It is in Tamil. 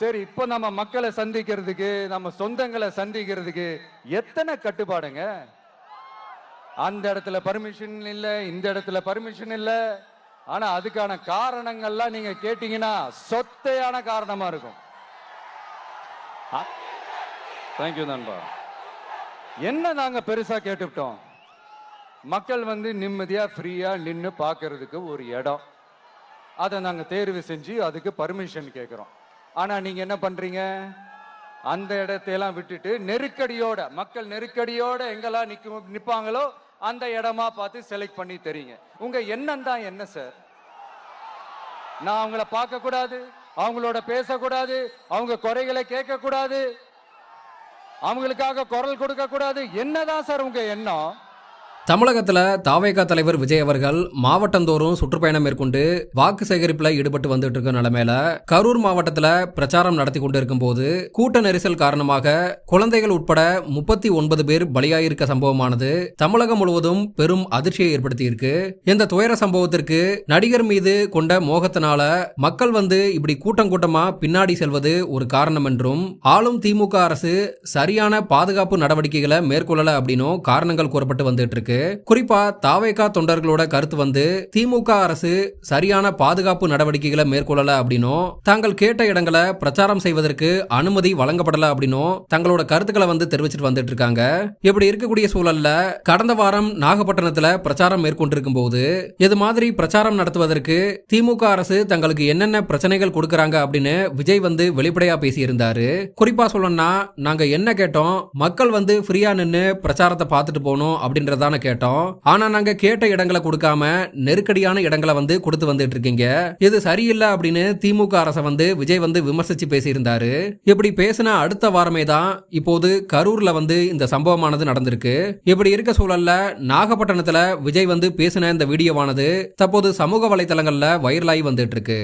சரி இப்போ நம்ம மக்களை சந்திக்கிறதுக்கு நம்ம சொந்தங்களை சந்திக்கிறதுக்கு எத்தனை கட்டுப்பாடுங்க? அந்த இடத்துல பர்மிஷன் இல்ல இந்த இடத்துல பர்மிஷன் இல்ல. ஆனா அதுக்கான காரணங்கள்லாம் நீங்க கேட்டீங்கன்னா சொத்தையான காரணமா இருக்கும். தேங்க்யூ நண்பா. என்ன நாங்க பெருசா கேட்டுவிட்டோம்? மக்கள் வந்து நிம்மதியா ஃப்ரீயா நின்று பார்க்கறதுக்கு ஒரு இடம். அதை நாங்க தேர்வு செஞ்சு அதுக்கு பர்மிஷன் கேட்கிறோம். ஆனா நீங்க என்ன பண்றீங்க? அந்த இடத்தையெல்லாம் விட்டுட்டு நெருக்கடியோட மக்கள் நெருக்கடியோட எங்கெல்லாம் நிக்க நிப்பாங்களோ அந்த இடமா பார்த்து செலக்ட் பண்ணி தெரியுங்க. உங்க எண்ணம் தான் என்ன சார் நான் அவங்கள பார்க்க கூடாது அவங்களோட பேசக்கூடாது அவங்க குறைகளை கேட்க கூடாது அவங்களுக்காக குரல் கொடுக்க கூடாது. என்னதான் சார் உங்க எண்ணம்? தமிழகத்தில் தாவேகா தலைவர் விஜய் அவர்கள் மாவட்டந்தோறும் சுற்றுப்பயணம் மேற்கொண்டு வாக்கு சேகரிப்பில் ஈடுபட்டு வந்துட்டு இருக்க நிலைமையில கரூர் மாவட்டத்தில் பிரச்சாரம் நடத்தி கொண்டு இருக்கும்போது கூட்ட நெரிசல் காரணமாக குழந்தைகள் உட்பட முப்பத்தி ஒன்பது பேர் பலியாயிருக்க சம்பவமானது தமிழகம் முழுவதும் பெரும் அதிர்ச்சியை ஏற்படுத்தியிருக்கு. இந்த துயர சம்பவத்திற்கு நடிகர் மீது கொண்ட மோகத்தினால மக்கள் வந்து இப்படி கூட்டம் கூட்டமா பின்னாடி செல்வது ஒரு காரணம் என்றும் ஆளும் திமுக அரசு சரியான பாதுகாப்பு நடவடிக்கைகளை மேற்கொள்ளல அப்படின்னும் காரணங்கள் கூறப்பட்டு வந்துட்டு இருக்கு. குறிப்பா தாவேகா தொண்டர்களோட கருத்து வந்து திமுக அரசு சரியான பாதுகாப்பு நடவடிக்கைகளை மேற்கொள்ளல அப்படின்னும் தாங்கள் கேட்ட இடங்களை பிரச்சாரம் செய்வதற்கு அனுமதி வழங்கப்படல அப்படின்னும் தங்களோட கருத்துக்களை வந்து தெரிவிச்சிட்டு வந்துட்டு இருக்காங்க. இப்படி இருக்கக்கூடிய சூழல்ல கடந்த வாரம் நாகப்பட்டினத்துல பிரச்சாரம் மேற்கொண்டிருக்கும் போது இது மாதிரி பிரச்சாரம் நடத்துவதற்கு திமுக அரசு தங்களுக்கு என்னென்ன பிரச்சனைகள் கொடுக்கறாங்க அப்படின்னு விஜய் வந்து வெளிப்படையா பேசியிருந்தாரு. குறிப்பா சொல்லணும்னா நாங்க என்ன கேட்டோம் மக்கள் வந்து ஃப்ரீயா நின்று பிரச்சாரத்தை பார்த்துட்டு போகணும் அப்படின்றதான கேட்டோம். ஆனா நாங்க கேட்ட இடங்களை கொடுக்காம நெருக்கடியான இடங்களை வந்து கொடுத்து வந்துட்டு இருக்கீங்க இது சரியில்லை அப்படின்னு திமுக அரசை வந்து விஜய் வந்து விமர்சிச்சு பேசியிருந்தாரு. இப்படி பேசின அடுத்த வாரமே தான் இப்போது கரூர்ல வந்து இந்த சம்பவமானது நடந்திருக்கு. இப்படி இருக்க சூழல்ல நாகப்பட்டினத்துல விஜய் வந்து பேசின இந்த வீடியோவானது தற்போது சமூக வலைதளங்கள்ல வைரலாகி வந்துட்டு இருக்கு